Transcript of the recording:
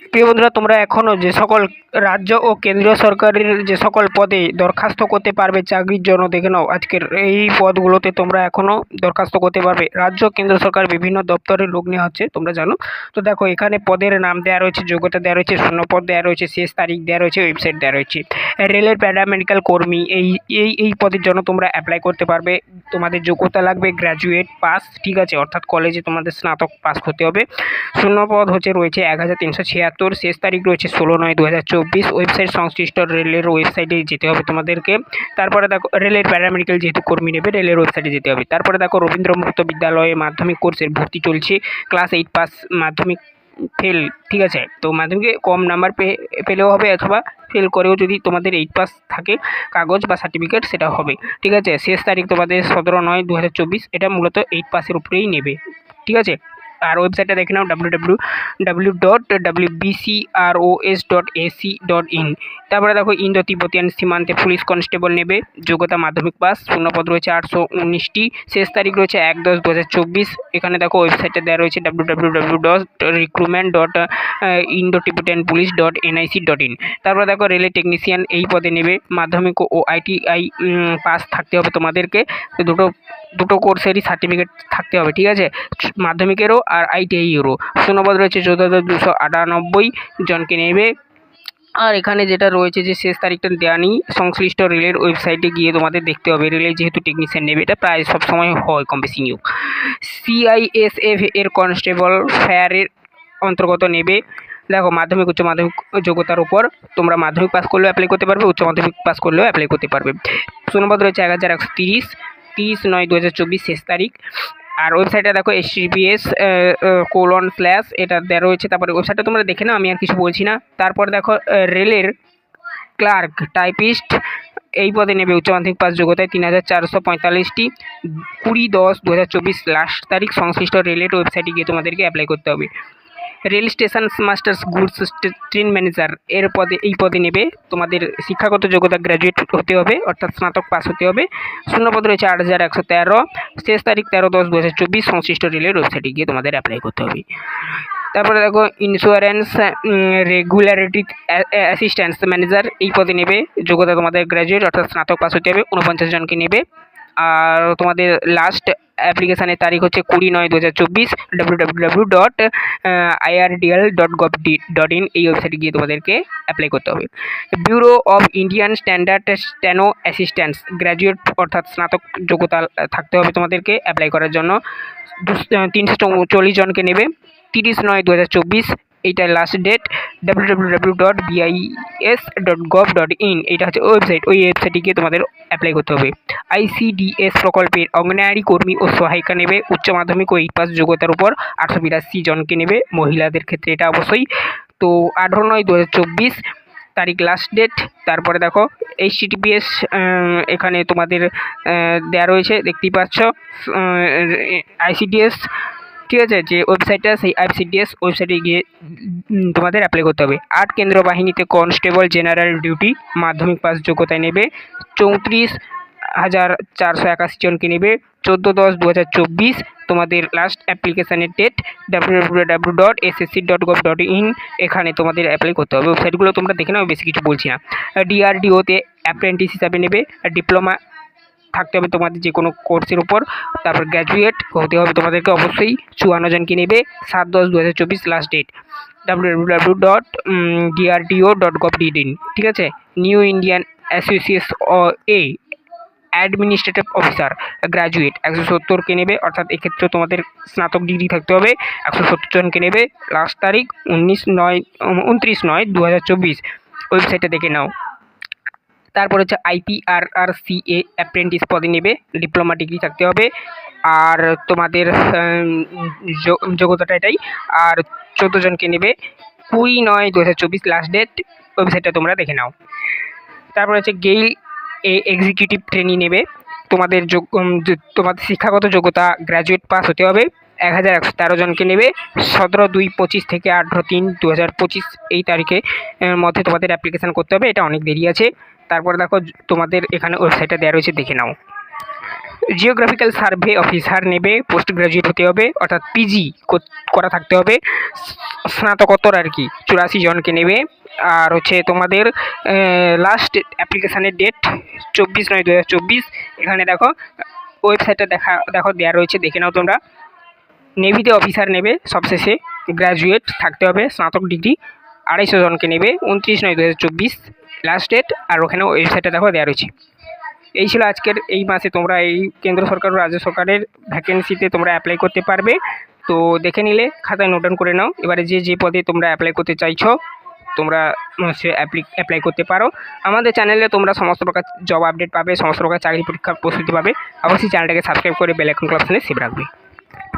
প্রিয় বন্ধুরা, তোমরা এখনও যে সকল রাজ্য ও কেন্দ্রীয় সরকারের যে সকল পদে দরখাস্ত করতে পারবে চাকরির জন্য, দেখে নাও, আজকের এই পদগুলোতে তোমরা এখনও দরখাস্ত করতে পারবে। রাজ্য, কেন্দ্র সরকার, বিভিন্ন দপ্তরে লোক নেওয়া হচ্ছে, তোমরা জানো। তো দেখো, এখানে পদের নাম দেওয়া রয়েছে, যোগ্যতা দেওয়া রয়েছে শূন্যপদ দেওয়া রয়েছে, শেষ তারিখ দেওয়া রয়েছে ওয়েবসাইট দেওয়া রয়েছে। রেলের প্যারামেডিক্যাল কর্মী, এই এই এই পদের জন্য তোমরা অ্যাপ্লাই করতে পারবে। তোমাদের যোগ্যতা লাগবে গ্র্যাজুয়েট পাস ঠিক আছে? অর্থাৎ কলেজে তোমাদের স্নাতক পাস হতে হবে। শূন্যপদ হচ্ছে, রয়েছে এক হাজার তিনশো ছিয়াত্তর শেষ তারিখ রয়েছে ষোলো নয় দু ওয়েবসাইট সংশ্লিষ্ট রেলের ওয়েবসাইটে যেতে হবে তোমাদেরকে। তারপরে দেখো, রেলের প্যারামেডিক্যাল যেহেতু কর্মী নেবে, রেলের ওয়েবসাইটে যেতে হবে। তারপরে দেখো রবীন্দ্র মুক্ত বিদ্যালয়ে মাধ্যমিক কোর্সের ভর্তি চলছে। ক্লাস এইট পাস মাধ্যমিক ফেল ঠিক আছে? তো মাধ্যমিকে কম নাম্বার পেলেও হবে অথবা ফেল করেও যদি তোমাদের এইট পাস থাকে, কাগজ বা সার্টিফিকেট সেটা হবে। ঠিক আছে? শেষ তারিখ তোমাদের সতেরো নয় দু এটা মূলত এইট পাসের উপরেই নেবে। ঠিক আছে? আর ওয়েবসাইটটা দেখে নাও W W W dot W BCROS dot AC dot in তারপরে দেখো, ইন্দো তিব্বতিয়ান সীমান্তে পুলিশ কনস্টেবল নেবে। যোগ্যতা মাধ্যমিক পাস শূন্যপদ রয়েছে আটশো উনিশটি। শেষ তারিখ রয়েছে এক দশ দু এখানে দেখো ওয়েবসাইটে দেওয়া রয়েছে W W W dot recruitment dot Indo Tibetan police dot NIC dot in তারপরে দেখো রেলের টেকনিশিয়ান এই পদে নেবে। মাধ্যমিক ও আইটিআই পাস থাকতে হবে তোমাদেরকে। দুটো দুটো কোর্সেরই সার্টিফিকেট থাকতে হবে, ঠিক আছে? মাধ্যমিকেরও আর আইটিআইয়েরও শূন্যপদ রয়েছে চৌদ্দ হাজার দুশো আটানব্বই জনকে নেবে। আর এখানে যেটা রয়েছে যে শেষ তারিখটা দেওয়া নেই, সংশ্লিষ্ট রেলের ওয়েবসাইটে গিয়ে তোমাদের দেখতে হবে। রেলের যেহেতু টেকনিশিয়ান নেবে, এটা প্রায় সবসময় হয় কম বেশি নিয়োগ। সিআইএসএফ এর কনস্টেবল ফায়ারের অন্তর্গত নেবে। দেখো, মাধ্যমিক, উচ্চ মাধ্যমিক যোগ্যতার উপর তোমরা মাধ্যমিক পাস করলেও অ্যাপ্লাই করতে পারবে, উচ্চ মাধ্যমিক পাস করলেও অ্যাপ্লাই করতে পারবে। শূন্যপদ রয়েছে এক হাজার একশো তিরিশ। তিরিশ নয় দু শেষ তারিখ। আর ওয়েবসাইটে দেখো এস সিবিএস কোলন স্ল্যাশ এটা দেওয়া রয়েছে। তারপরে ওয়েবসাইটটা তোমরা দেখে নাও, আমি আর কিছু বলছি না। তারপর দেখো রেলের ক্লার্ক টাইপিস্ট এই পদে নেবে উচ্চ মাধ্যমিক পাস যোগ্যতায় তিন হাজার চারশো পঁয়তাল্লিশটি। কুড়ি দশ দু হাজার চব্বিশ লাস্ট তারিখ সংশ্লিষ্ট রেলের ওয়েবসাইটে গিয়ে তোমাদেরকে অ্যাপ্লাই করতে হবে। Rail station masters goods train manager. এর পদে, এই পদে নেবে। তোমাদের শিক্ষাগত যোগ্যতা গ্র্যাজুয়েট হতে হবে, অর্থাৎ স্নাতক পাস হতে হবে। শূন্যপদ রয়েছে আট হাজার একশো তেরো। শেষ তারিখ তেরো দশ দু হাজার চব্বিশ। সংশ্লিষ্ট রেলের ওয়েবসাইটে গিয়ে তোমাদের অ্যাপ্লাই করতে হবে। তারপরে দেখো ইন্স্যুরেন্স রেগুলারিটি অ্যাসিস্ট্যান্স ম্যানেজার এই পদে নেবে। যোগ্যতা তোমাদের গ্র্যাজুয়েট অর্থাৎ স্নাতক পাস হতে হবে। উনপঞ্চাশ জনকে নেবে। আর তোমাদের লাস্ট অ্যাপ্লিকেশানের তারিখ হচ্ছে কুড়ি নয় দু হাজার চব্বিশ W dot IRDL dot gov dot in এই ওয়েবসাইটে গিয়ে তোমাদেরকে অ্যাপ্লাই করতে হবে। Bureau of Indian standard steno assistance graduate অর্থাৎ স্নাতক যোগ্যতা থাকতে হবে তোমাদেরকে অ্যাপ্লাই করার জন্য। তিনশো চল্লিশ জনকে নেবে। তিরিশ নয় দু হাজার চব্বিশ এইটা last date W W W dot BIS dot gov dot in এটা হচ্ছে ওয়েবসাইট ওই ওয়েবসাইটে গিয়ে তোমাদের অ্যাপ্লাই করতে হবে। আইসিডিএস প্রকল্পের অঙ্গনারী কর্মী ও সহায়িকা নেবে, উচ্চ মাধ্যমিক ও এইট পাস যোগ্যতার উপর আটশো বিরাশি জনকে নেবে মহিলাদের ক্ষেত্রে, এটা অবশ্যই। তো আঠারো নয় দু তারিখ লাস্ট ডেট তারপরে দেখো এইচ টিপিএস এখানে তোমাদের দেওয়া রয়েছে, দেখতেই পাচ্ছ আইসিডিএস ঠিক আছে যে ওয়েবসাইটটা সেই আইসিডিএস ওয়েবসাইটে গিয়ে তোমাদের অ্যাপ্লাই করতে হবে। আট কেন্দ্র বাহিনীতে কনস্টেবল জেনারেল ডিউটি মাধ্যমিক পাস যোগ্যতায় নেবে, চৌত্রিশ হাজার চারশো একাশি জনকে নেবে, চোদ্দ দশ দু হাজার চব্বিশ তোমাদের last অ্যাপ্লিকেশানের date W W W dot SSC dot gov dot in এখানে তোমাদের অ্যাপ্লাই করতে হবে। ওয়েবসাইটগুলো তোমরা দেখে নাও, বেশি কিছু বলছি না। ডিআরডিওতে অ্যাপ্রেন্টিস হিসাবে নেবে ডিপ্লোমা থাকতে হবে তোমাদের যে কোনো কোর্সের উপর। তারপর গ্র্যাজুয়েট হতে হবে তোমাদেরকে অবশ্যই চুয়ান্ন জনকে নেবে? সাত দশ দু হাজার চব্বিশ last date W dot DRDO dot ঠিক আছে? নিউ ইন্ডিয়ান অ্যাসোসিয়েশন এ অ্যাডমিনিস্ট্রেটিভ অফিসার গ্র্যাজুয়েট একশো সত্তরকে নেবে। অর্থাৎ এক্ষেত্রে তোমাদের স্নাতক ডিগ্রি থাকতে হবে। একশো সত্তর জনকে নেবে। লাস্ট তারিখ উনিশ নয় উনত্রিশ নয় দু হাজার চব্বিশ। ওয়েবসাইটে দেখে নাও। তারপর হচ্ছে আইপিআরআরসিএ অ্যাপ্রেন্টিস পদে নেবে ডিপ্লোমা ডিগ্রি থাকতে হবে। আর তোমাদের যোগ্যতাটা এটাই। আর চোদ্দ জনকে নেবে। কুড়ি নয় দু হাজার চব্বিশ লাস্ট ডেট ওয়েবসাইটটা তোমরা দেখে নাও। তারপর হচ্ছে গেইল এ এক্সিকিউটিভ ট্রেনিং নেবে। তোমাদের যোগ্য তোমাদের শিক্ষাগত যোগ্যতা গ্র্যাজুয়েট পাস হতে হবে। এক হাজার একশো তেরো জনকে নেবে। সতেরো দুই পঁচিশ থেকে আঠেরো তিন দু হাজার পঁচিশ এই তারিখে মধ্যে তোমাদের অ্যাপ্লিকেশান করতে হবে, এটা অনেক দেরি আছে। তারপর দেখো, তোমাদের এখানে ওয়েবসাইটটা দেওয়া রয়েছে, দেখে নাও। জিওগ্রাফিক্যাল সার্ভে অফিসার নেবে পোস্ট গ্রাজুয়েট হতে হবে, অর্থাৎ পিজি করা থাকতে হবে। স্নাতকোত্তর আর কি, চুরাশি জনকে নেবে। আর হচ্ছে তোমাদের লাস্ট অ্যাপ্লিকেশানের ডেট চব্বিশ নয় দু এখানে দেখো ওয়েবসাইটটা দেখা, দেখো দেওয়া রয়েছে, দেখে নাও তোমরা। নেভিতে অফিসার নেবে সবশেষে গ্র্যাজুয়েট থাকতে হবে, স্নাতক ডিগ্রি আড়াইশো জনকে নেবে, উনত্রিশ নয় দু হাজার চব্বিশ লাস্ট ডেট আর ওখানে ওয়েবসাইটে দেখো দেওয়া রয়েছে। এই ছিল আজকের এই মাসে তোমরা এই কেন্দ্র সরকার ও রাজ্য সরকারের ভ্যাকেন্সিতে তোমরা অ্যাপ্লাই করতে পারবে। তো দেখে নিলে, খাতায় নোট ডাউন করে নাও। এবারে যে যে পদে তোমরা অ্যাপ্লাই করতে চাইছো, তোমরা সে অ্যাপ্লাই করতে পারো। আমাদের চ্যানেলে তোমরা সমস্ত প্রকার জব আপডেট পাবে, সমস্ত প্রকার চাকরি পরীক্ষার প্রস্তুতি পাবে। অবশ্যই চ্যানেলটাকে সাবস্ক্রাইব করে বেল আইকন ক্লাব সেভ রাখবে।